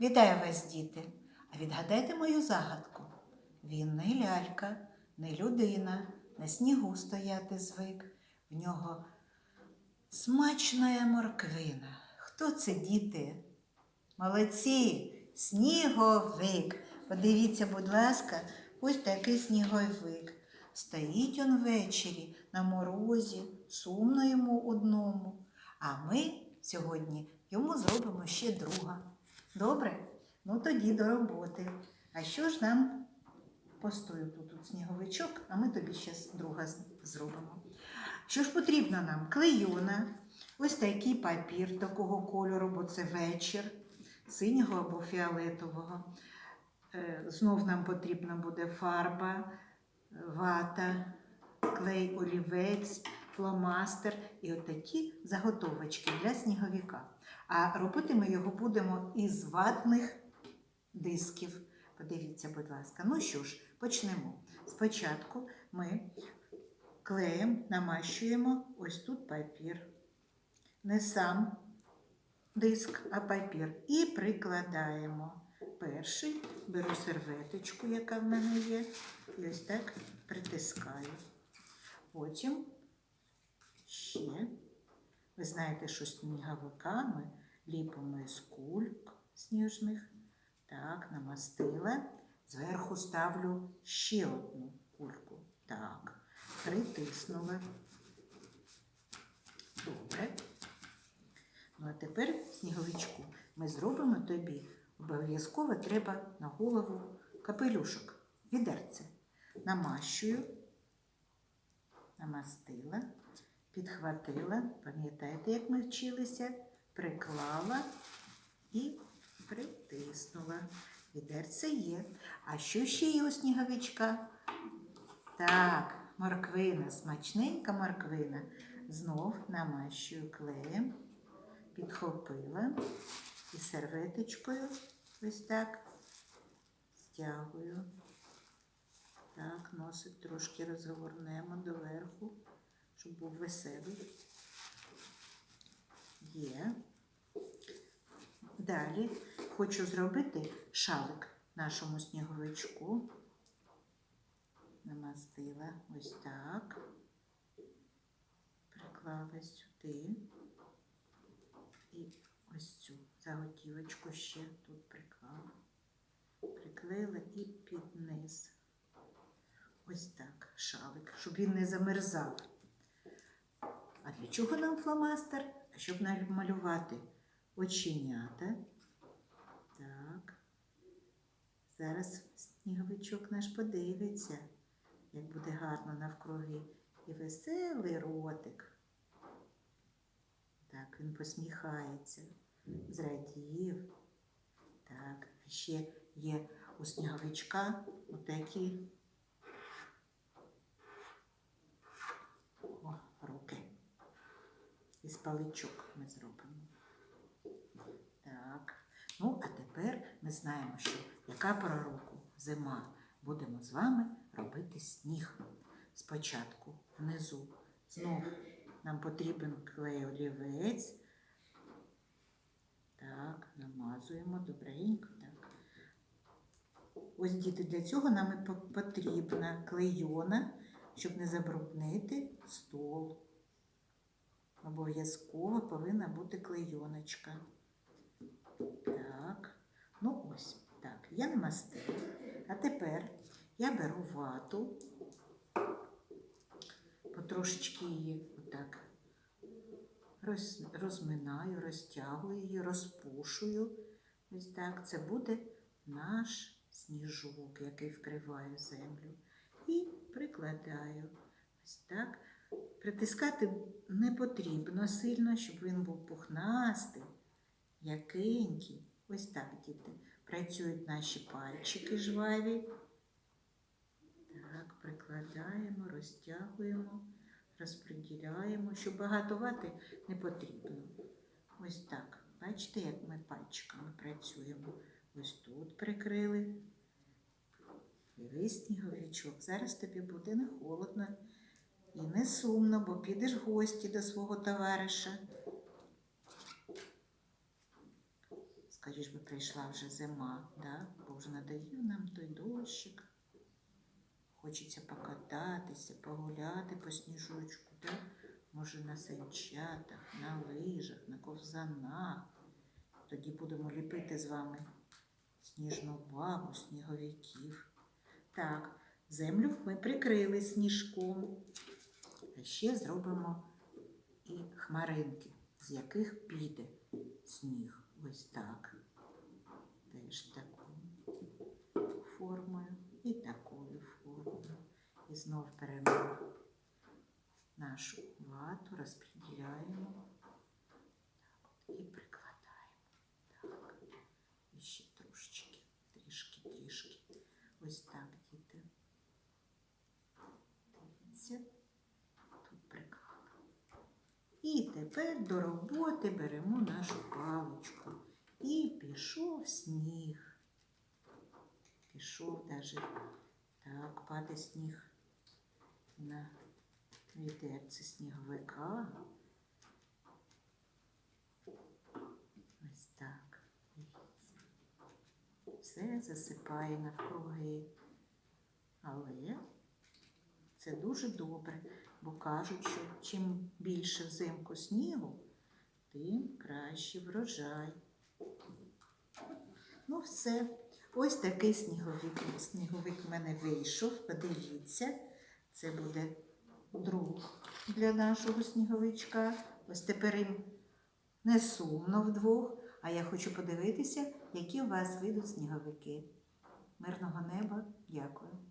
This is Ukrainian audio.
Вітаю вас, діти! А відгадайте мою загадку. Він не лялька, не людина, на снігу стояти звик. В нього смачна морквина. Хто це, діти? Молодці! Сніговик. Подивіться, будь ласка, ось такий сніговик. Стоїть он ввечері на морозі, сумно йому одному. А ми сьогодні йому зробимо ще друга. Добре? Ну тоді до роботи. А що ж нам постою тут, тут сніговичок, а ми тобі ще друга зробимо. Що ж потрібно нам? Клейона, ось такий папір такого кольору, бо це вечір, синього або фіолетового. Е, Знов нам потрібна буде фарба, вата, клей, олівець, фломастер і отакі заготовочки для сніговика. А робити ми його будемо із ватних дисків. Подивіться, будь ласка. Ну що ж, почнемо. Спочатку ми клеєм намащуємо ось тут папір. Не сам диск, а папір. І прикладаємо. Перший беру серветочку, яка в мене є, і ось так притискаю. Потім ще. Ви знаєте, що сніговиками ліпимо із кульк сніжних. Так, намастила. Зверху ставлю ще одну кульку. Так, притиснула. Добре. Ну, а тепер, сніговичку, ми зробимо тобі обов'язково треба на голову капелюшок, відерце. Намащую, намастила, підхватила, пам'ятаєте, як ми вчилися, приклала і притиснула. Відерце є. А що ще є у сніговичка? Так, морквина, смачненька морквина. Знов намащую клеєм, підхопила і серветочкою ось так стягую. Так, носик трошки розгорнемо доверху, щоб був веселий. Є. Далі хочу зробити шалик нашому сніговичку. Намастила ось так. Приклала сюди. І ось цю заготівочку ще тут приклала. Приклеїла і під низ. Ось так, шалик, щоб він не замерзав. А для чого нам фломастер? Щоб намалювати оченята. Так. Зараз сніговичок наш подивиться, як буде гарно навкруги. І веселий ротик. Так, він посміхається, зрадів. Так, ще є у сніговичка отакі Із паличок ми зробимо. Так. Ну, а тепер ми знаємо, що яка пора року зима. Будемо з вами робити сніг. Спочатку внизу знов нам потрібен клей олівець. Так, намазуємо добренько. Так. Ось діти, для цього нам потрібна клейона, щоб не забруднити стол. Обов'язково повинна бути клейоночка. Так, ну ось так, я намастила. А тепер я беру вату, потрошечки її отак роз, розминаю, розтягую її, розпушую. Ось так. Це буде наш сніжок, який вкриває землю. І прикладаю. Ось так. Притискати не потрібно сильно, щоб він був пухнастий, якенький. Ось так, діти. Працюють наші пальчики жваві. Так, прикладаємо, розтягуємо, розподіляємо, щоб багато вати не потрібно. Ось так. Бачите, як ми пальчиками працюємо. Ось тут прикрили. Дивись, сніговичок, зараз тобі буде не холодно і не сумно, бо підеш в гості до свого товариша. Скоріш би прийшла вже зима, да? бо вже надає нам той дощик. Хочеться покататися, погуляти по сніжочку, да? може на санчатах, на лижах, на ковзанах. Тоді будемо ліпити з вами сніжну бабу, сніговиків. Так, землю ми прикрили сніжком. Ще зробимо і хмаринки, з яких піде сніг. Ось так. Теж такою формою і такою формою. І знов беремо нашу вату, розподіляємо так, і прикладаємо. Так. І ще трошечки, трішки, трішки. Ось так, діти. Дивіться, тут приклала. І тепер до роботи беремо нашу паличку. І пішов сніг. Пішов даже так, паде сніг на відерце сніговика. Ось так. Все засипає навкруги. Але це дуже добре, бо кажуть, що чим більше взимку снігу, тим краще врожай. Ну, все. Ось такий сніговик. Сніговик в мене вийшов. Подивіться, це буде друг для нашого сніговичка. Ось тепер їм не сумно вдвох, а я хочу подивитися, які у вас вийдуть сніговики. Мирного неба, дякую.